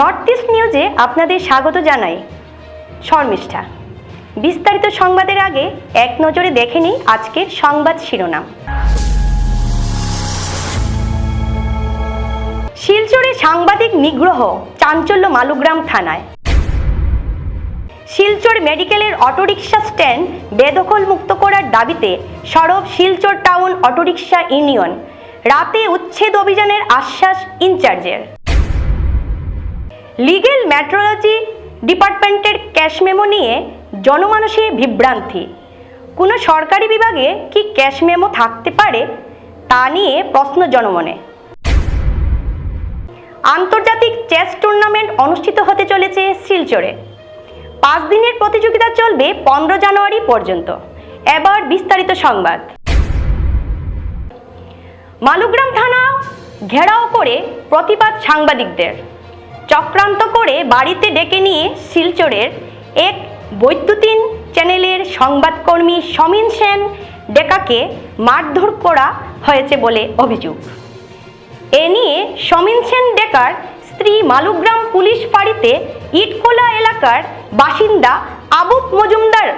North east নিউজে আপনাদের স্বাগত জানাই। শর্মিষ্ঠা। বিস্তারিত সংবাদের আগে এক নজরে দেখে নিই আজকের সংবাদ শিরোনাম। শিলচরে সাংবাদিক নিগ্রহ চাঞ্চল্য মালুগ্রাম থানায়। শিলচর মেডিকেলের অটোরিকশা স্ট্যান্ড বেদখল মুক্ত করার দাবিতে সরব শিলচর টাউন অটোরিকশা ইউনিয়ন। রাতে উচ্ছেদ অভিযানের আশ্বাস ইনচার্জের। লিগেল ম্যাট্রোলজি ডিপার্টমেন্টের ক্যাশ মেমো নিয়ে জনমানসে বিভ্রান্তি। কোনো সরকারি বিভাগে কি ক্যাশ মেমো থাকতে পারে তা নিয়ে প্রশ্ন জনমনে। আন্তর্জাতিক চেস টুর্নামেন্ট অনুষ্ঠিত হতে চলেছে শিলচরে। পাঁচ দিনের প্রতিযোগিতা চলবে পনেরো জানুয়ারি পর্যন্ত। এবার বিস্তারিত সংবাদ। মালুগ্রাম থানা ঘেরাও করে প্রতিবাদ সাংবাদিকদের। চক্রান্ত করে বাড়িতে ডেকে নিয়ে শিলচরের এক বৈদ্যুতিন চ্যানেলের সংবাদকর্মী সমীন সেন ডেকাকে মারধর করা হয়েছে বলে অভিযোগ। এ নিয়ে সমীন সেন ডেকার স্ত্রী মালুগ্রাম পুলিশ ফাঁড়িতে ইটকোলা এলাকার বাসিন্দা আবুব মজুমদার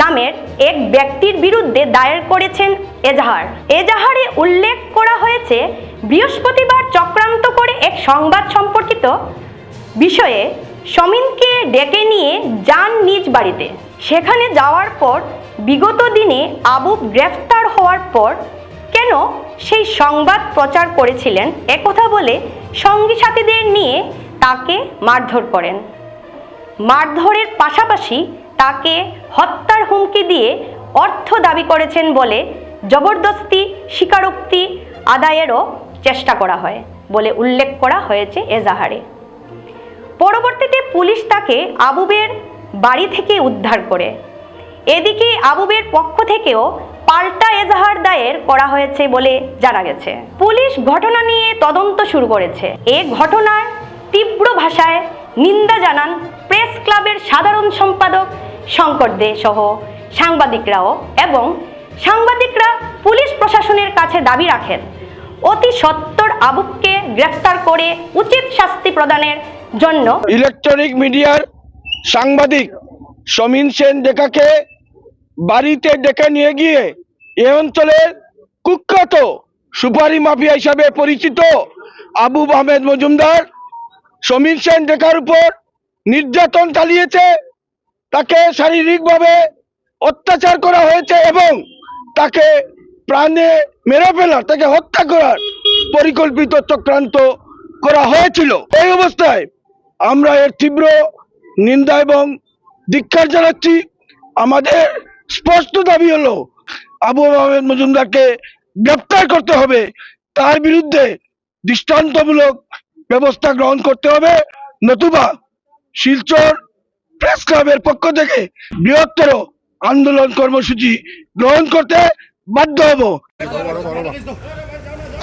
নামের এক ব্যক্তির বিরুদ্ধে দায়ের করেছেন এজাহার। এজাহারে উল্লেখ করা হয়েছে, বৃহস্পতিবার চক্রান্ত করে এক সংবাদ সম্পর্কিত বিষয়ে সমীনকে ডেকে নিয়ে যান নিজ বাড়িতে। সেখানে যাওয়ার পর, বিগত দিনে আবু গ্রেফতার হওয়ার পর কেন সেই সংবাদ প্রচার করেছিলেন একথা বলে সঙ্গী সাথীদের নিয়ে তাকে মারধর করেন। মারধরের পাশাপাশি তাকে হত্যার হুমকি দিয়ে অর্থ দাবি করেছেন বলে জবরদস্তি, স্বীকারোক্তি আদায়েরও চেষ্টা করা হয় বলে উল্লেখ করা হয়েছে এজাহারে। পরবর্তীতে পুলিশ তাকে আবুবের বাড়ি থেকে উদ্ধার করে। এদিকে আবুবের পক্ষ থেকেও পাল্টা এজাহার দায়ের করা হয়েছে বলে জানা গেছে। পুলিশ ঘটনা নিয়ে তদন্ত শুরু করেছে। এ ঘটনার তীব্র ভাষায় নিন্দা জানান প্রেস ক্লাবের সাধারণ সম্পাদক শঙ্কর দে সহ সাংবাদিকরাও এবং সাংবাদিকরা পুলিশ প্রশাসনের কাছে দাবি রাখেন, অতি সত্বর আবুবকে গ্রেফতার করে উচিত শাস্তি প্রদানের জন্য। ইলেকট্রনিক মিডিয়ার সাংবাদিক সমীন সেন ডেকাকে বাড়িতে ডেকে নিয়ে গিয়ে এ অঞ্চলের কুখ্যাত সুপারি মাফিয়া হিসাবে পরিচিত আবু আহমেদ মজুমদার সমীর সেন ডেকার উপর নির্যাতন চালিয়েছে। তাকে শারীরিকভাবে অত্যাচার করা হয়েছে এবং তাকে প্রাণে মেরে ফেলার, তাকে হত্যা করার পরিকল্পিত চক্রান্ত করা হয়েছিল। এই অবস্থায় আমরা এর তীব্র নিন্দা এবং ধিক্ষার জানাচ্ছি। আমাদের স্পষ্ট দাবি হলো আবু আহমেদ মজুমদারকে গ্রেপ্তার করতে হবে। তার বিরুদ্ধে দৃষ্টান্তমূলক ব্যবস্থা গ্রহণ করতে হবে। নতুবা শিলচর প্রেস ক্লাবের পক্ষ থেকে বৃহত্তর আন্দোলন কর্মসূচি গ্রহণ করতে বাধ্য হব।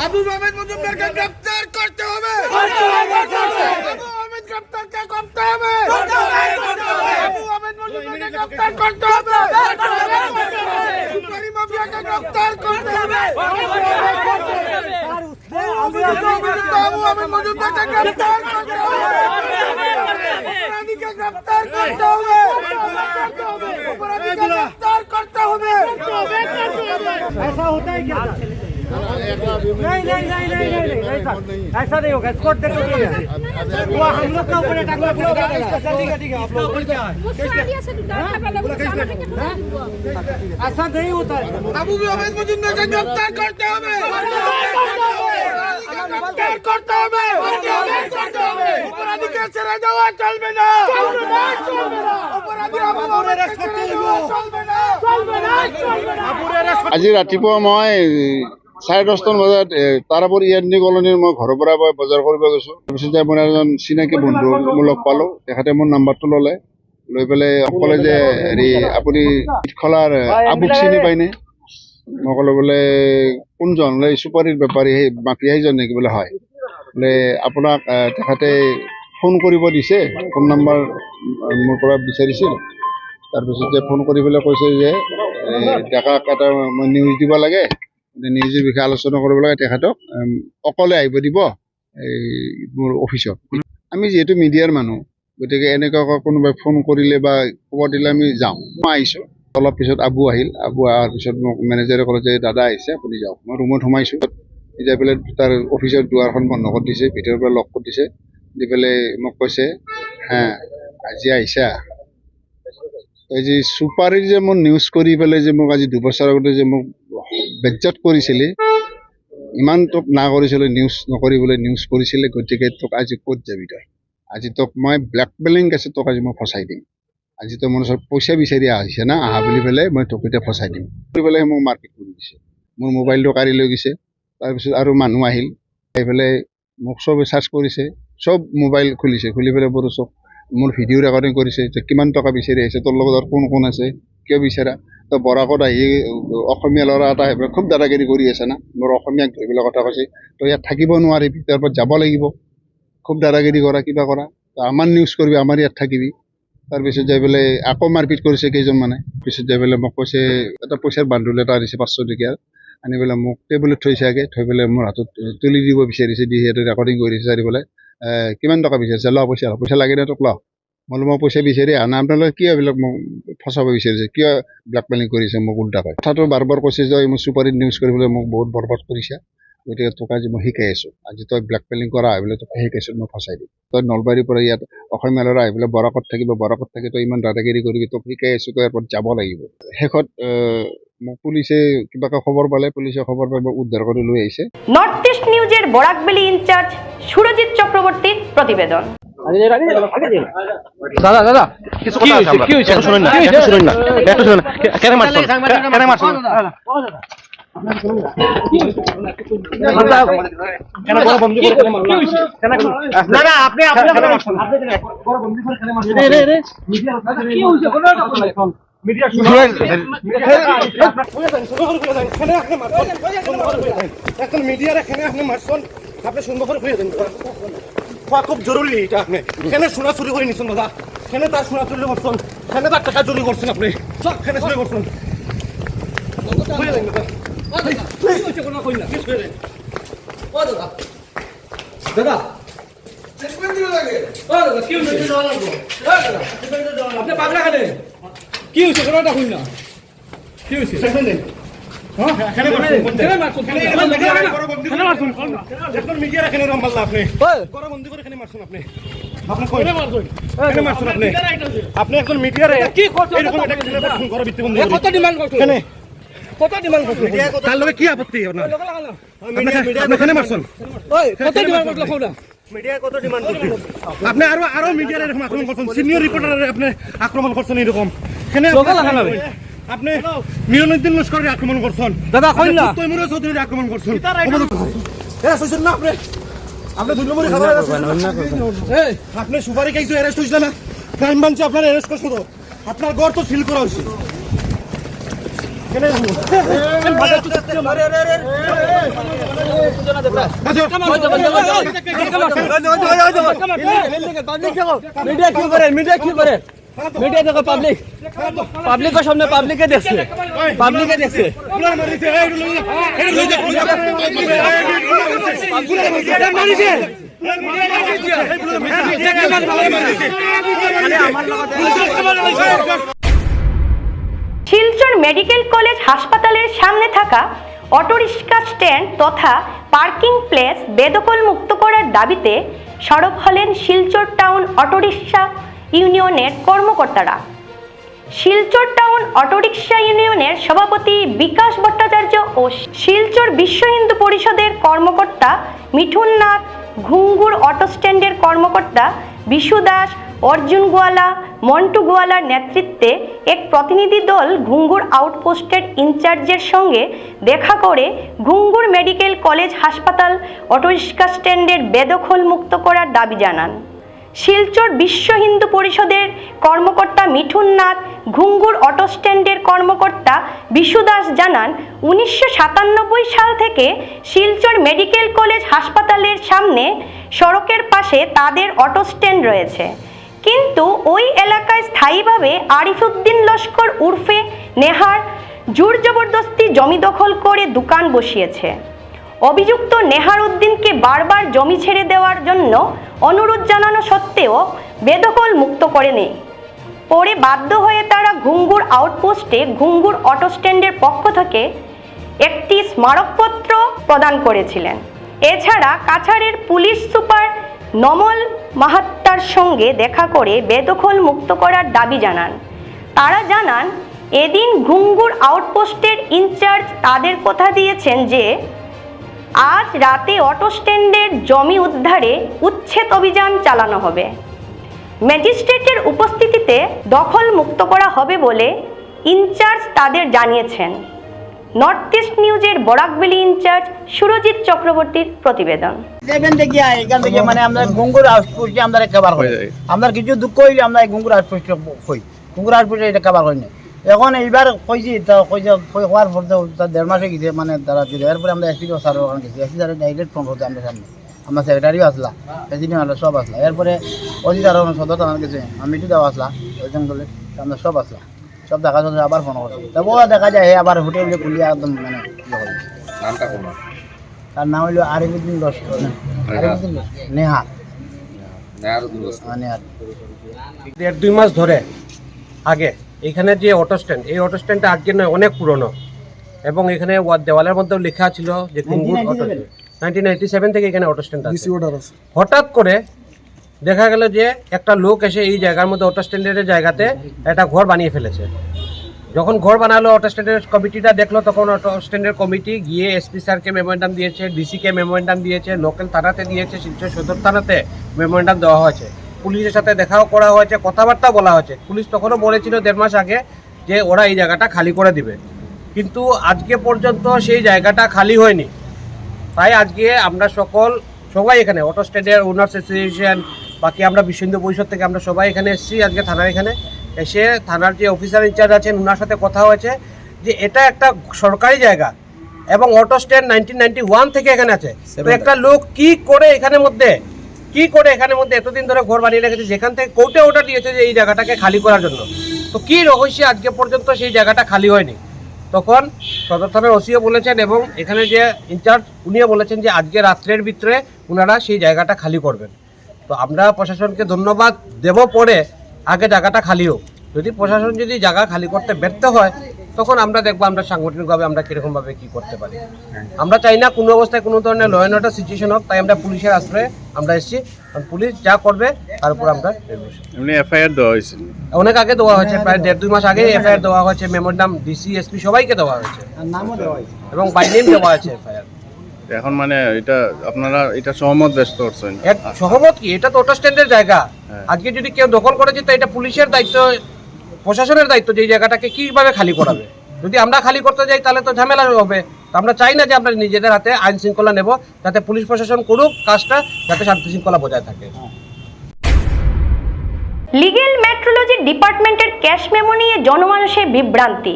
আবু আহমেদ মজুমদারকে গ্রেফতার করতে হবে। আবু আহমেদ গ্রেফতারকে করতে হবে আবু আহমেদ মজুমদারকে গ্রেফতার করতে হবে সুপারি মাফিয়াকে গ্রেফতার করতে হবে আবু আহমেদ মজুমদারকে গ্রেফতার করতে হবে অপরাধীকে গ্রেফতার করতে হবে অপরাধীকে গ্রেফতার করতে হবে ऐसा होता है क्या नहीं नहीं नहीं नहीं नहीं नहीं ऐसा ऐसा नहीं होगा स्कोर दे तो दिया वो हम लोग का ऊपर अटैक में पूरा जल्दी का ठीक है आप लोग क्या है ऐसा नहीं होता है আবু আহমেদ মজুমদারকে গ্রেফতার করতে হবে গ্রেফতার করতে হবে অপরাধীকে ছেড়ে দেওয়া চলবে না অপরাধী আবু আহমেদকে ছেড়ে দেওয়া চলবে না চলবে না চলবে না আজি ৰাতিপুৱা মই চাৰে দহটামান বজাত তাৰাপুৰ ইয়ান্দি কলনীৰ মই ঘৰৰ পৰা মই বজাৰ কৰিব গৈছোঁ। তাৰপিছতে মোৰ এজন চিনাকি বন্ধু মোৰ লগ পালোঁ। তেখেতে মোৰ নাম্বাৰটো ল'লে। লৈ পেলাই ক'লে যে হেৰি আপুনি ইটখলাৰ আবুক চিনি পায়নে? মই ক'লো বোলে কোনজন? বোলে চুপাৰীৰ বেপাৰী সেই মাফিয়া সেইজন নেকি? বোলে হয়। বোলে আপোনাক তেখেতে ফোন কৰিব দিছে। ফোন নাম্বাৰ মোৰ পৰা বিচাৰিছিল। তাৰপিছতে ফোন কৰি পেলাই কৈছে যে ডেকাক এটা মই নিউজ দিব লাগে। নিউজৰ বিষয়ে আলোচনা কৰিব লাগে তেখেতক অকলে আহিব দিব এই মোৰ অফিচত। আমি যিহেতু মিডিয়াৰ মানুহ গতিকে এনেকুৱা কোনোবাই ফোন কৰিলে বা খবৰ দিলে আমি যাওঁ। মই আহিছোঁ। অলপ পিছত আবু আহিল। আবু অহাৰ পিছত মোক মেনেজাৰে ক'লে যে দাদা আহিছে আপুনি যাওক। মই ৰুমত সোমাইছোঁ। যাই পেলাই তাৰ অফিচৰ দুৱাৰখন বন্ধ কৰি দিছে ভিতৰৰ পৰা লক কৰি দিছে। দি পেলাই মোক কৈছে হা আজি আহিছা? এই যে চুপাৰীৰ যে মোৰ নিউজ কৰি পেলাই যে মোক আজি দুবছৰ আগতে যে মোক বেজ্জত কৰিছিলে ইমান তোক না কৰিছিলে নিউজ নকৰিবলৈ নিউজ কৰিছিলে গতিকে তোক আজি ক'ত যাবি তই? আজি তোক মই ব্লেকমেইলিং কেছে তোক আজি মই ফচাই দিম। আজি তই মোৰ ওচৰত পইচা বিচাৰি আহিছে না আহা বুলি পেলাই মই তোক এতিয়া ফচাই দিম। কৰি পেলাই মোক মাৰপিট কৰি দিছে। মোৰ মোবাইলটো কাঢ়ি লৈ গৈছে। তাৰপিছত আৰু মানুহ আহিল। আহি পেলাই মোক চবে চাৰ্চ কৰিছে। চব মোবাইল খুলিছে। খুলি পেলাই বৰ চব মোৰ ভিডিঅ' ৰেকৰ্ডিং কৰিছে যে কিমান টকা বিচাৰি আহিছে তোৰ লগত আৰু কোন কোন আছে? কিয় বিচাৰা? তই বৰাকত আহি অসমীয়া ল'ৰা এটা পেলাই খুব দাদাগিৰি কৰি আছে না? মোৰ অসমীয়াক পেলাই কথা কৈছে। তই ইয়াত থাকিব নোৱাৰিবি তাৰ পৰা যাব লাগিব। খুব দাদাগিৰি কৰা কিবা কৰা। তই আমাৰ নিউজ কৰিবি আমাৰ ইয়াত থাকিবি। তাৰপিছত যাই পেলাই আকৌ মাৰপিট কৰিছে কেইজনমানে। পিছত যাই পেলাই মোক কৈছে এটা পইচাৰ বান্দোল এটা দিছে পাঁচশ টকীয়াৰ আনি পেলাই মোক টেবুলত থৈছে আগে থৈ পেলাই মোৰ হাতত তুলি দিব বিচাৰিছে দি সিহঁতে ৰেকৰ্ডিং কৰিছে চাৰি পেলাই। কিমান টকা বিচাৰিছে? ল পইচা ল পইচা লাগে নে তোক? ল। মই বোলো মই পইচা বিচাৰি আহা নাই। আপোনালোকে কিয় এইবিলাক মোক ফচাব বিচাৰিছে? কিয় ব্লেকমেইলিং কৰিছে মোক উল্টাকৈ কথাটো বাৰ বাৰ কৈছে যে মোৰ চুপাৰীত নিউজ কৰিবলৈ মোক বহুত বৰবাদ কৰিছে। গতিকে তোক আজি মই শিকাই আছোঁ। আজি তই ব্লেকমেইলিং কৰা আহি পেলাই তোক শিকাইছোঁ মই ফচাই দিম। তই নলবাৰীৰ পৰা ইয়াত অসমীয়া ল'ৰা আহি পেলাই বৰাকত থাকিব। বৰাকত থাকি তই ইমান দাদাগিৰি কৰিবি তোক শিকাই আছোঁ তই এয়াৰপৰ্ট যাব লাগিব। শেষত পুলিচে কিবাকে খবৰ পালে পুলিচে খবৰ পাই মোক উদ্ধাৰ কৰি লৈ আহিছে। নর্থ ইস্ট নিউজের বরাকবেলি ইনচার্জ সুরজিৎ চক্রবর্তীর প্রতিবেদন। দাদা দাদা কিছু কথা কি হইছে শুনুন না একটু শুনুন না। একটু শুনুন কেন মারছেন কেন মারছেন কেন বড় বন্ধু করে কেন মারছেন কেন না না আপনি মিডিয়ার এখানে আপনি মারছেন আপনি সুন্দর করে খুঁজে দেন খোয়া খুব জরুরি এটা আপনি। এখানে সোনা চুরি করে নিছেন দাদা এখানে তার সোনা চুরি করছেন। এখানে তার টাকা চুরি করছেন আপনি। সব এখানে চুরি করছেন। খুঁজে দেন দাদা। দাদা। দাদা কি আপনি পাগলা খানে কি হয়েছে? কোনোটা হই না। কি হয়েছে? হ্যাঁ? এখানে আপনি মিডিয়ারে কি কত ডিমান্ড করছেন কত ডিমান্ড তার লগে কি আপত্তি আপনার? এখানে মারছেন? কত ডিমান্ড মিডিয়া কত ডিমান্ড করছেন আপনি আরও আরও মিডিয়ার এরকম আক্রমণ করছেন সিনিয়র রিপোর্টারে আপনি আক্রমণ করছেন এরকম। এখানে আপনি মিলনুদ্দিন লস্করের আক্রমণ করছেন। দাদা কই না। তৈমুর চৌধুরীর আক্রমণ করছেন। এরা সইছেন না আপনি আপনি দুই নম্বরে খাবার এই আপনি সুপারি খাইছো অ্যারেস্ট হইছিল না? ক্রাইম ব্রাঞ্চে আপনার অ্যারেস্ট করছ তো আপনার ঘর তো সিল করা হয়েছে। মিডিয়া কি করে মিডিয়া কি করে। মিডিয়া দেখো পাবলিক পাবলিকের সামনে পাবলিকে দেখছে। পাবলিকে দেখছে। শিলচর মেডিকেল কলেজ হাসপাতালের সামনে থাকা অটোরিক্সা স্ট্যান্ড তথা পার্কিং প্লেস বেদখল মুক্ত করার দাবিতে সরব হলেন শিলচর টাউন অটোরিক্সা ইউনিয়নের কর্মকর্তারা। শিলচর টাউন অটোরিক্সা ইউনিয়নের সভাপতি বিকাশ ভট্টাচার্য ও শিলচর বিশ্ব হিন্দু পরিষদের কর্মকর্তা মিঠুন নাথ, ঘুঙ্গুর অটো স্ট্যান্ডের কর্মকর্তা বিশু দাস অর্জুন গোয়ালা, মন্টু গোয়ালার নেতৃত্বে এক প্রতিনিধি দল ঘুঙ্গুর আউটপোস্টের ইনচার্জের সঙ্গে দেখা করে ঘুঙ্গুর মেডিকেল কলেজ হাসপাতাল অটোরিক্সা স্ট্যান্ডের বেদখল মুক্ত করার দাবি জানান। শিলচর বিশ্ব হিন্দু পরিষদের কর্মকর্তা মিঠুন নাথ, ঘুঙ্গুর অটো স্ট্যান্ডের কর্মকর্তা বিশু দাস জানান, উনিশশো সাতানব্বই সাল থেকে শিলচর মেডিকেল কলেজ হাসপাতালের সামনে সড়কের পাশে তাদের অটো স্ট্যান্ড রয়েছে। কিন্তু ওই এলাকায় স্থায়ীভাবে আরিফুদ্দিন লস্কর উর্ফে নেহার জোর জবরদস্তি জমি দখল করে দোকান বসিয়েছে। অভিযুক্ত নেহার উদ্দিনকে বারবার জমি ছেড়ে দেওয়ার জন্য অনুরোধ জানানো সত্ত্বেও বেদখল মুক্ত করেনি। পরে বাধ্য হয়ে তারা ঘুঙ্গুর আউটপোস্টে ঘুঙ্গুর অটো স্ট্যান্ডের পক্ষ থেকে একটি স্মারকপত্র প্রদান করেছিলেন। এছাড়া কাছাড়ের পুলিশ সুপার নমল মাহাত্তার সঙ্গে দেখা করে বেদখল মুক্ত করার দাবি জানান। তারা জানান, এদিন ঘুঙ্গুর আউটপোস্টের ইনচার্জ তাদের কথা দিয়েছেন যে, আজ রাতে অটো স্ট্যান্ডের জমি উদ্ধারে উচ্ছেদ অভিযান চালানো হবে। ম্যাজিস্ট্রেটের উপস্থিতিতে দখল মুক্ত করা হবে বলে ইনচার্জ তাদের জানিয়েছেন। নর্থ ইস্ট নিউজের বরাকবেলি ইনচার্জ সুরজিৎ চক্রবর্তীর প্রতিবেদন। দেবেন দেখি এখান থেকে মানে আমরা গঙ্গুর আউটপোস্টে আমরা খাবার হয়। আমরা কিছু দুঃখ হইলে আমরা এই গঙ্গুর আউটপোস্টে হই। গঙ্গুর আউটপোস্টে এটা খাবার হয় না। এখন এইবার কইছি তা কইছে কই হওয়ার পর তো দেড় মাসে গেছে মানে তারা দিল। এরপরে আমরা এসপি স্যার ওখানে গেছি এসপি স্যারের ডাইরেক্ট ফোন করতে আমরা সামনে। আমার সেক্রেটারিও আসলা। প্রেসিডেন্ট আসলা সব আসলা। এরপরে অজিত আর সদর থানার গেছে আমি তো দেওয়া আসলা ওই জঙ্গলে আমরা সব আসলা। সব দেখা যাচ্ছে আবার ফোন করছে। তবুও দেখা যায় হে আবার হোটেলে খুলিয়া একদম মানে ইয়ে তার নাম হইল আরিফুদ্দিন লস্কর আরিফুদ্দিন নেহা। নেহা দেড় দুই মাস ধরে আগে এখানে যে অটো স্ট্যান্ড এই অটো স্ট্যান্ডটা আজকে নয় অনেক পুরনো। এবং এখানে ওয়া- দেওয়ালের মধ্যেও লেখা ছিল যে Kungur auto nineteen ninety seven থেকে এখানে অটো স্ট্যান্ড আছে। হঠাৎ করে দেখা গেল যে একটা লোক এসে এই জায়গার মধ্যে অটো স্ট্যান্ডার্ডের জায়গাতে একটা ঘর বানিয়ে ফেলেছে। যখন ঘর বানালো অটো স্ট্যান্ডের কমিটিটা দেখল, তখন অটো স্ট্যান্ডের কমিটি গিয়ে এসপি স্যারকে মেমোরেন্ডাম দিয়েছে ডিসিকে মেমোরেন্ডাম দিয়েছে লোকাল থানাতে দিয়েছে, শিলচর সদর থানাতে মেমোরেন্ডাম দেওয়া হয়েছে। পুলিশের সাথে দেখাও করা হয়েছে, কথাবার্তা বলা হয়েছে। পুলিশ তখনও বলেছিল দেড় মাস আগে যে ওরা এই জায়গাটা খালি করে দিবে। কিন্তু আজকে পর্যন্ত সেই জায়গাটা খালি হয়নি। তাই আজকে আমরা সকল, সবাই এখানে অটো স্ট্যান্ডের ওনার্স অ্যাসোসিয়েশন বাকি আমরা বিশ্ব হিন্দু পরিষদ থেকে আমরা সবাই এখানে এসেছি আজকে থানার এখানে। এসে থানার যে অফিসার ইনচার্জ আছেন ওনার সাথে কথা হয়েছে যে এটা একটা সরকারি জায়গা এবং auto stand nineteen ninety one থেকে এখানে আছে। তো একটা লোক কি করে এখানের মধ্যে কি করে এখানের মধ্যে এতদিন ধরে ঘর বানিয়ে রেখেছে যেখান থেকে কোর্টে অর্ডার দিয়েছে যে এই জায়গাটাকে খালি করার জন্য। তো কি রহস্যে আজকে পর্যন্ত সেই জায়গাটা খালি হয়নি? তখন সদর থানার ওসিও বলেছেন এবং এখানে যে ইনচার্জ উনিও বলেছেন যে আজকে রাত্রের ভিতরে ওনারা সেই জায়গাটা খালি করবেন। তো আমরা প্রশাসনকে ধন্যবাদ দেব পরে আগে জায়গাটা খালি হোক। যদি প্রশাসন যদি জায়গা খালি করতে ব্যর্থ হয় তখন আমরা দেখব আমরা সাংগঠনিকভাবে আমরা কীরকমভাবে কী করতে পারি। আমরা চাই না কোনো অবস্থায় কোনো ধরনের ল অ্যান্ড অর্ডার সিচুয়েশন হোক তাই আমরা পুলিশের আশ্রয়ে আমরা এসেছি। কারণ পুলিশ যা করবে তার উপর আমরা এফআইআর দেওয়া হয়েছে। অনেক আগে দেওয়া হয়েছে প্রায় দেড় দুই মাস আগে এফআইআর দেওয়া হয়েছে মেমোরান্ডাম ডিসি এসপি সবাইকে দেওয়া হয়েছে। আর দেওয়া হয়েছে। এবং বাই নেম দেওয়া হয়েছে এফআইআর। এখন মানে এটা আপনারা এটা সহমত ব্যস্ত করছেন এক সহমত কি? এটা তো অটো স্ট্যান্ডের জায়গা। আজকে যদি কেউ দখল করেছে তো এটা পুলিশের দায়িত্ব প্রশাসনের দায়িত্ব যে এই জায়গাটাকে কীভাবে খালি করাবে? যদি আমরা খালি করতে যাই তাহলে তো ঝামেলা হবে। তো আমরা চাই না যে আমরা নিজেদের হাতে আইন শৃঙ্খলা নেব যাতে পুলিশ প্রশাসন করুক কাজটা যাতে শান্তি শৃঙ্খলা বজায় থাকে। লিগেল মেট্রোলজি ডিপার্টমেন্টের ক্যাশ মেমো নিয়ে জনমানুষের বিভ্রান্তি।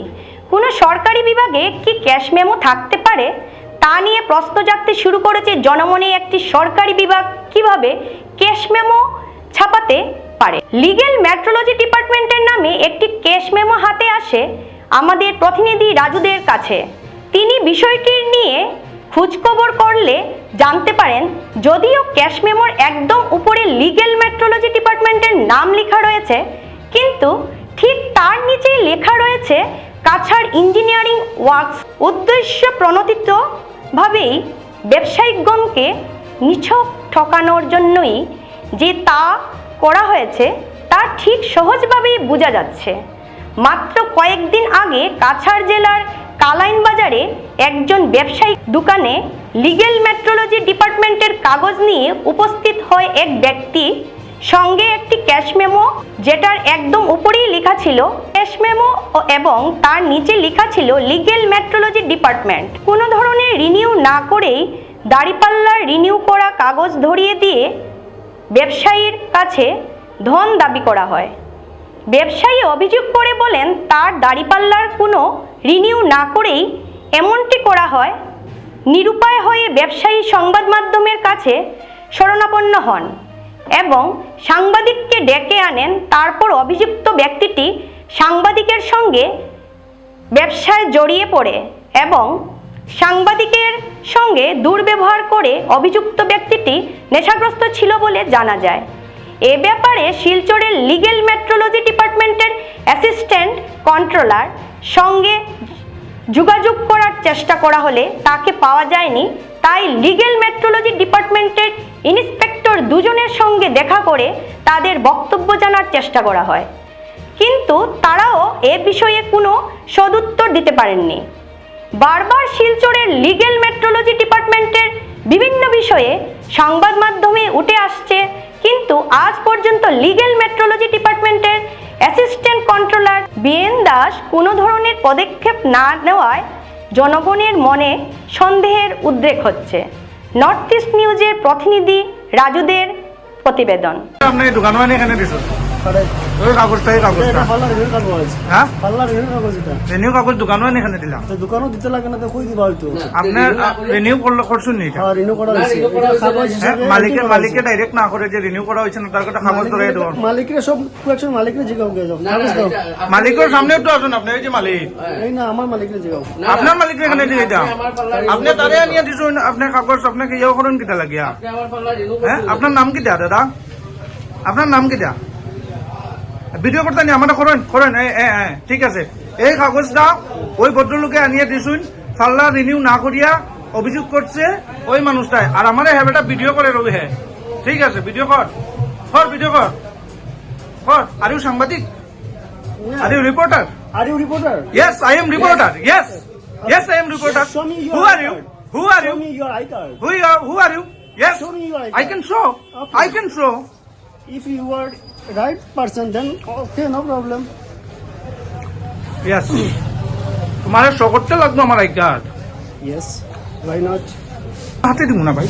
কোনো সরকারি বিভাগে কি ক্যাশ মেমো থাকতে পারে? তা নিয়ে প্রশ্ন জাগতে শুরু করেছে জনমনে একটি সরকারি বিভাগ। কীভাবে ক্যাশ মেমো ছাপাতে পারে? লিগেল মেট্রোলজি ডিপার্টমেন্টের নামে একটি ক্যাশ মেমো হাতে আসে আমাদের প্রতিনিধি রাজুদের কাছে। তিনি বিষয়টি নিয়ে খোঁজখবর করলে জানতে পারেন, যদিও ক্যাশ মেমোর একদম উপরে লিগেল মেট্রোলজি ডিপার্টমেন্টের নাম লেখা রয়েছে, কিন্তু ঠিক তার নিচেই লেখা রয়েছে কাছাড় ইঞ্জিনিয়ারিং ওয়ার্কস উদ্দেশ্য প্রণোদিতভাবেই ব্যবসায়িকগণকে নিছক ঠকানোর জন্যই যে তা করা হয়েছে, তা ঠিক সহজভাবেই বোঝা যাচ্ছে। মাত্র কয়েকদিন আগে কাছাড় জেলার কালাইন বাজারে একজন ব্যবসায়িক দোকানে লিগেল মেট্রোলজি ডিপার্টমেন্টের কাগজ নিয়ে উপস্থিত হয় এক ব্যক্তি। সঙ্গে একটি ক্যাশ মেমো, যেটার একদম উপরেই লেখা ছিল ক্যাশ মেমো এবং তার নিচে লেখা ছিল লিগেল মেট্রোলজি ডিপার্টমেন্ট। কোনো ধরনের রিনিউ না করেই দাড়িপাল্লার রিনিউ করা কাগজ ধরিয়ে দিয়ে ব্যবসায়ীর কাছে ধন দাবি করা হয়। ব্যবসায়ী অভিযোগ করে বলেন, তার দাড়িপাল্লার কোনো রিনিউ না করেই এমনটি করা হয়। নিরুপায় হয়ে ব্যবসায়ী সংবাদ মাধ্যমের কাছে শরণাপন্ন হন। এবং সাংবাদিককে ডেকে আনেন, তারপর অভিযুক্ত ব্যক্তিটি সাংবাদিকের সঙ্গে ব্যবসায় জড়িয়ে পড়ে এবং সাংবাদিকের সঙ্গে দুর্ব্যবহার করে অভিযুক্ত ব্যক্তিটি নেশাগ্রস্ত ছিল বলে জানা যায়। এ ব্যাপারে শিলচরের লিগেল মেট্রোলজি ডিপার্টমেন্টের অ্যাসিস্ট্যান্ট কন্ট্রোলার সঙ্গে যোগাযোগ করার চেষ্টা করা হলে তাকে পাওয়া যায়নি। তাই লিগেল মেট্রোলজি ডিপার্টমেন্টের ইন্সপেক্টর দুজনের সঙ্গে দেখা করে তাদের বক্তব্য জানার চেষ্টা করা হয়। কিন্তু তারাও এ বিষয়ে কোনো সদুত্তর দিতে পারেননি। বারবার শিলচরের লিগেল মেট্রোলজি ডিপার্টমেন্টের বিভিন্ন বিষয়ে সংবাদ মাধ্যমে উঠে আসছে, কিন্তু আজ পর্যন্ত লিগেল মেট্রোলজি ডিপার্টমেন্টের অ্যাসিস্ট্যান্ট কন্ট্রোলার বিএন দাস কোনো ধরনের পদক্ষেপ না নেওয়ায় জনগণের মনে সন্দেহের উদ্রেক হচ্ছে। নর্থ ইস্ট নিউজের প্রতিনিধি রাজুদের প্রতিবেদন। ওই কাগজটা এই কাগজটা পাল্লা রেভিউ কাগজ আছে। হ্যাঁ পাল্লা রেভিউ কাগজ এটা। রেনিউ কাগজ দোকান এখানে দিলাম। তো দোকানও দিতে লাগে না তো কই দিবা হয়তো। আপনার রেনিউ করলে করছুন নি এটা? রিনিউ করা হয়েছে। কাগজ হ্যাঁ মালিকে মালিকে ডাইরেক্ট না করে যে রিনিউ করা হয়েছে না তার কথা কাগজ ধরে দেবো। মালিকের সব কোয়েকশন মালিকের জিগাও গে যাও। কাগজ দাও। মালিকের সামনে একটু আসুন আপনি এই যে মালিক। এই না আমার মালিকের জিগাও। আপনার মালিক এখানে দিয়ে দাও। আপনি তারে আনিয়ে দিছুন আপনার কাগজ আপনাকে ইয়ে করুন কিটা লাগিয়া। হ্যাঁ আপনার নাম কি দেয়া দাদা? আপনার নাম কি ভিডিও করতে নি আমরা করেন করেন ঠিক আছে এই কাগজটা ওই ভদ্রলোকে আনিয়ে দিছুন ফাল্লা রিনিউ না করিয়া অভিযোগ করছে ওই মানুষটাই আর আমার হ্যাবেটা ভিডিও করে রবি হ্যাঁ ঠিক আছে ভিডিও কর কর ভিডিও কর কর আর ইউ সাংবাদিক are you reporter are you reporter I am reporter. Yes, yes, I am reporter. Show me your Who are you? card. Who are Show you? me your i card Who are who are you? If are right person then okay no problem. Yes. তোমার show করতে লাগবে আমার I card yes why not? হাতে দিব না ভাই।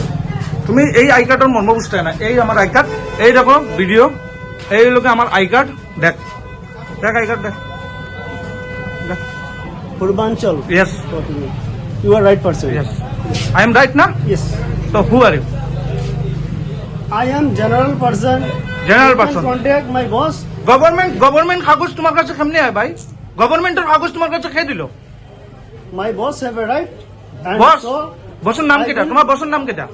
তুমি এই আই কার্ডের মর্ম বুঝতে না। এই আমার আই কার্ড এই দেখো ভিডিও এই লোকে আমার আই কার্ড দেখ। দেখ আই কার্ড দেখ। পূর্বাঞ্চল yes you are right person yes I am right না? Yes. তো who are you I am general person general person contact my boss government government কাগজ তোমার কাছে কেমনে হয় ভাই গভর্নমেন্টের কাগজ তোমার কাছে খেয়ে দিল my boss have a right and বস বসের নাম কেটা তোমার বসের নাম কেটা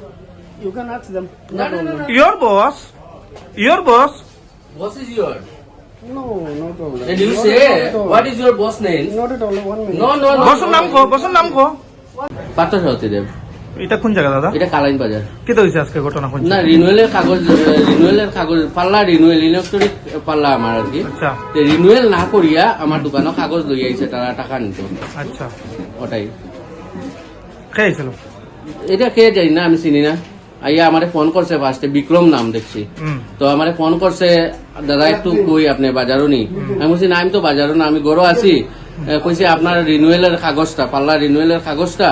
you can ask them no problem your boss your boss Boss is your. no no problem Then you Not say, at all. what is your boss name? not at all one minute No, no, no. বসের নাম কো বসের নাম কো পাত্র সরতি দেব এটা কোন জায়গা দাদা? এটা কালাইন বাজার। কি তো হয়েছে আজকে ঘটনা কোন না রিনুয়েলের কাগজ রিনুয়েলের কাগজ পাল্লা রিনুয়েল ইলেকট্রনিক পাল্লা আমার আর কি। আচ্ছা। রিনুয়েল না করিয়া আমার দোকানে কাগজ লই আইছে তারা টাকা নিত। আচ্ছা। ওটাই। খেয়েছিল এটা কে জানি না আমি চিনি না। আইয়া আমারে ফোন করছে ফার্স্টে বিক্রম নাম দেখছি। তো আমারে ফোন করছে দাদা একটু কই আপনি বাজারও নি? আমি বলছি না আমি তো বাজারও না আমি গরো আছি। কইছে আপনার রিনুয়েলের কাগজটা পাল্লা রিনুয়েলের কাগজটা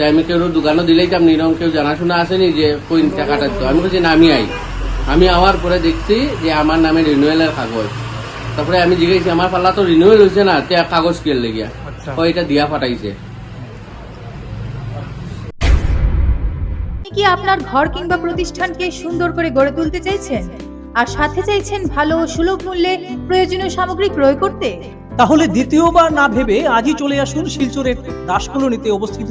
তাই আমি কেউ দোকানও দিলেই তো আপনি এরকম কেউ জানাশোনা আসেনি যে কই টাকাটা তো আমি বলছি না আমি আই। আমি আওয়ার পরে দেখছি যে আমার নামে রিনুয়েলের কাগজ। তারপরে আমি জিজ্ঞেস আমার পাল্লা তো রিনুয়েল হয়েছে না? তে কাগজ কে লেগিয়া? আচ্ছা। ও এটা দিয়া ফাটাইছে। কি আপনার ঘর কিংবা প্রতিষ্ঠানকে সুন্দর করে গড়ে তুলতে চাইছেন? আর সাথে চাইছেন ভালো ও সুলভ মূল্যে প্রয়োজনীয় সামগ্রী ক্রয় করতে? তাহলে দ্বিতীয়বার না ভেবে আজই চলে আসুন শিলচরের দাসকলোনিতে অবস্থিত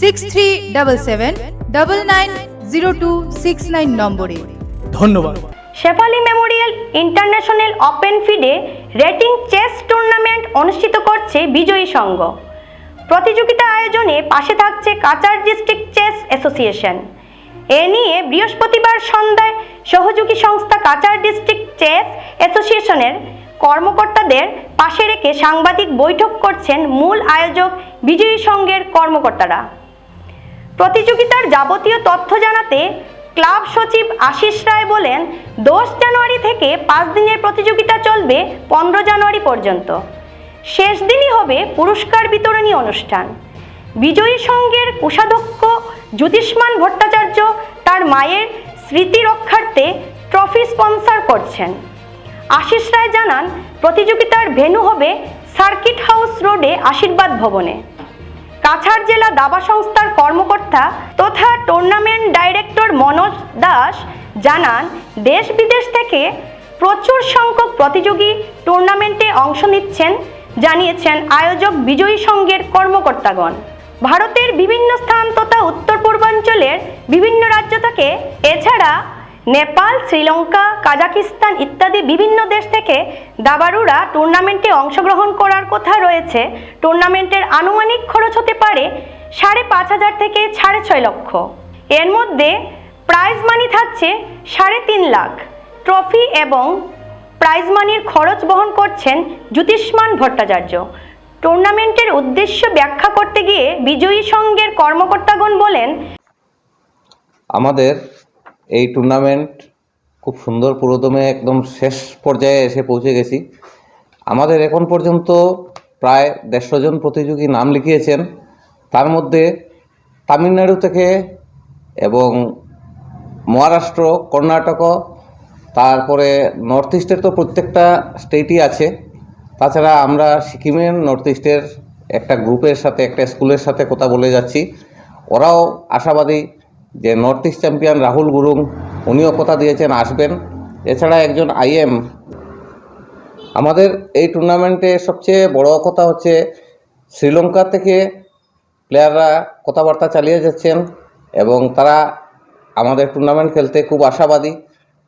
six three double seven double nine zero two six nine নম্বরে। ধন্যবাদ। Shefali memorial international open FIDE rating chess tournament অনুষ্ঠিত করছে বিজয়ী সংঘ। প্রতিযোগিতা আয়োজনে পাশে থাকছে কাচার ডিস্ট্রিক্ট চেস অ্যাসোসিয়েশন। এ নিয়ে বৃহস্পতিবার সন্ধ্যায় সহযোগী সংস্থা কাচার ডিস্ট্রিক্ট চেস অ্যাসোসিয়েশনের কর্মকর্তাদের পাশে রেখে সাংবাদিক বৈঠক করছেন মূল আয়োজক বিজয়ী সংঘের কর্মকর্তারা। প্রতিযোগিতার যাবতীয় তথ্য জানাতে ক্লাব সচিব আশিস রায় বলেন, দশ জানুয়ারি থেকে পাঁচ দিনের প্রতিযোগিতা চলবে পনেরো জানুয়ারি পর্যন্ত। শেষ দিনই হবে পুরস্কার বিতরণী অনুষ্ঠান। বিজয়ী সংঘের কোষাধ্যক্ষ জ্যোতিষ্মান ভট্টাচার্য তার মায়ের স্মৃতি রক্ষার্থে ট্রফি স্পন্সর করছেন। আশিস রায় জানান, প্রতিযোগিতার ভেন্যু হবে সার্কিট হাউস রোডে আশীর্বাদ ভবনে। কাছাড় জেলা দাবা সংস্থার কর্মকর্তা তথা টুর্নামেন্ট ডাইরেক্টর মনোজ দাস জানান, দেশ বিদেশ থেকে প্রচুর সংখ্যক প্রতিযোগী টুর্নামেন্টে অংশ নিচ্ছেন, জানিয়েছেন আয়োজক বিজয়ী সংঘের কর্মকর্তাগণ। ভারতের বিভিন্ন স্থান তথা উত্তর পূর্বাঞ্চলের বিভিন্ন রাজ্য থেকে এছাড়া নেপাল, শ্রীলঙ্কা, কাজাকিস্তান ইত্যাদি বিভিন্ন দেশ থেকে দাবারুরা টুর্নামেন্টে অংশগ্রহণ করার কথা রয়েছে। টুর্নামেন্টের আনুমানিক খরচ হতে পারে সাড়ে পাঁচ হাজার থেকে সাড়ে ছয় লক্ষ। এর মধ্যে প্রাইজ মানি থাকছে সাড়ে তিন লাখ। ট্রফি এবং প্রাইজ মানির খরচ বহন করছেন জ্যোতিষ্মান ভট্টাচার্য। টুর্নামেন্টের উদ্দেশ্য ব্যাখ্যা করতে গিয়ে বিজয়ী সংঘের কর্মকর্তাগণ বলেন, আমাদের এই টুর্নামেন্ট খুব সুন্দর পুরোদমে একদম শেষ পর্যায়ে এসে পৌঁছে গেছি। আমাদের এখন পর্যন্ত প্রায় দেড়শো জন প্রতিযোগী নাম লিখিয়েছেন। তার মধ্যে তামিলনাড়ু থেকে এবং মহারাষ্ট্র, কর্ণাটক, তারপরে নর্থ ইস্টের তো প্রত্যেকটা স্টেটই আছে। তাছাড়া আমরা সিকিমের নর্থ ইস্টের একটা গ্রুপের সাথে, একটা স্কুলের সাথে কথা বলে যাচ্ছি। ওরাও আশাবাদী যে North East champion Rahul Gurung উনিও কথা দিয়েছেন আসবেন। এছাড়া একজন আইএম আমাদের এই টুর্নামেন্টে সবচেয়ে বড় কথা হচ্ছে শ্রীলঙ্কা থেকে প্লেয়াররা কথাবার্তা চালিয়ে যাচ্ছেন এবং তারা আমাদের টুর্নামেন্ট খেলতে খুব আশাবাদী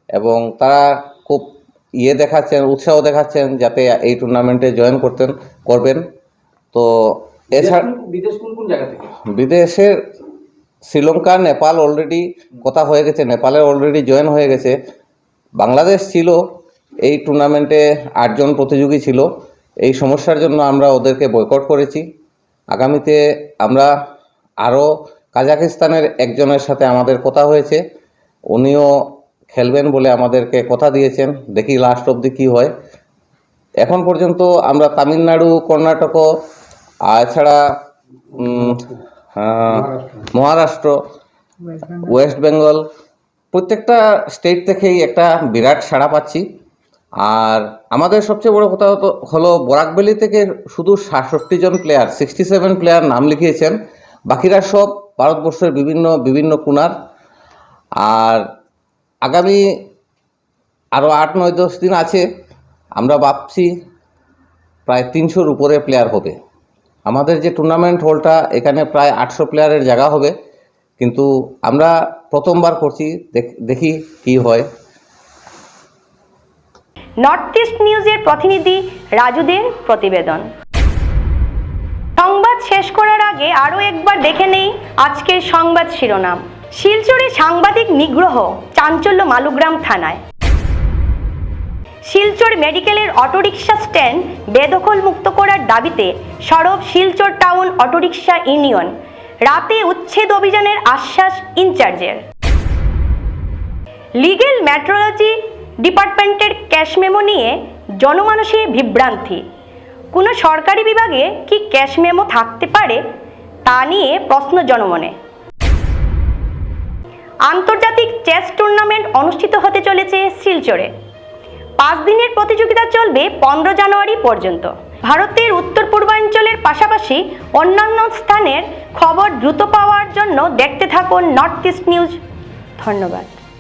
এবং তারা খুব ইয়ে দেখাচ্ছেন উৎসাহ দেখাচ্ছেন যাতে এই টুর্নামেন্টে জয়েন করতেন করবেন। তো এছাড়া বিদেশ কোন কোন জায়গা থেকে? বিদেশের শ্রীলঙ্কা, নেপাল অলরেডি কথা হয়ে গেছে নেপালের অলরেডি জয়েন হয়ে গেছে। বাংলাদেশ ছিল, এই টুর্নামেন্টে আটজন প্রতিযোগী ছিল। এই সমস্যার জন্য আমরা ওদেরকে বয়কট করেছি। আগামীতে আমরা আরও কাজাকিস্তানের একজনের সাথে আমাদের কথা হয়েছে। উনিও খেলবেন বলে আমাদেরকে কথা দিয়েছেন। দেখি লাস্ট অবধি কী হয়। এখন পর্যন্ত আমরা তামিলনাড়ু, কর্ণাটক এছাড়া মহারাষ্ট্র ওয়েস্ট বেঙ্গল প্রত্যেকটা স্টেট থেকেই একটা বিরাট সাড়া পাচ্ছি। আর আমাদের সবচেয়ে বড় কথা হলো বরাকবেলি থেকে শুধু সাতষট্টি জন প্লেয়ার সিক্সটি সেভেন প্লেয়ার নাম লিখিয়েছেন। বাকিরা সব ভারতবর্ষের বিভিন্ন বিভিন্ন কোনার। আর আগামী আরও আট নয় দশ দিন আছে। আমরা ভাবছি প্রায় তিনশোর উপরে প্লেয়ার হবে। আমাদের যে টুর্নামেন্ট হলটা এখানে প্রায় আটশো প্লেয়ারের জায়গা হবে। কিন্তু আমরা প্রথমবার করছি, দেখি কি হয়। নর্থ ইস্ট নিউজের প্রতিনিধি রাজুদের প্রতিবেদন। সংবাদ শেষ করার আগে আরও একবার দেখে নেই আজকের সংবাদ শিরোনাম। শিলচরে সাংবাদিক নিগ্রহ, চাঞ্চল্য মালুগ্রাম থানায়। শিলচর মেডিকেলের অটোরিকশা স্ট্যান্ড বেদখল মুক্ত করার দাবিতে সরব শিলচর টাউন অটোরিকশা ইউনিয়ন। রাতে উচ্ছেদ অভিযানের আশ্বাস ইনচার্জের। লিগেল মেট্রোলজি ডিপার্টমেন্টের ক্যাশ মেমো নিয়ে জনমানসে বিভ্রান্তি। কোনো সরকারি বিভাগে কি ক্যাশ মেমো থাকতে পারে তা নিয়ে প্রশ্ন জনমনে। আন্তর্জাতিক চেস টুর্নামেন্ট অনুষ্ঠিত হতে চলেছে শিলচরে। পাঁচ দিনের প্রতিযোগিতা চলবে পনেরো জানুয়ারি পর্যন্ত। ভারতের উত্তর পূর্বাঞ্চলের পাশাপাশি অন্যান্য স্থানের খবর দ্রুত পাওয়ার জন্য দেখতে থাকুন নর্থ ইস্ট নিউজ। ধন্যবাদ।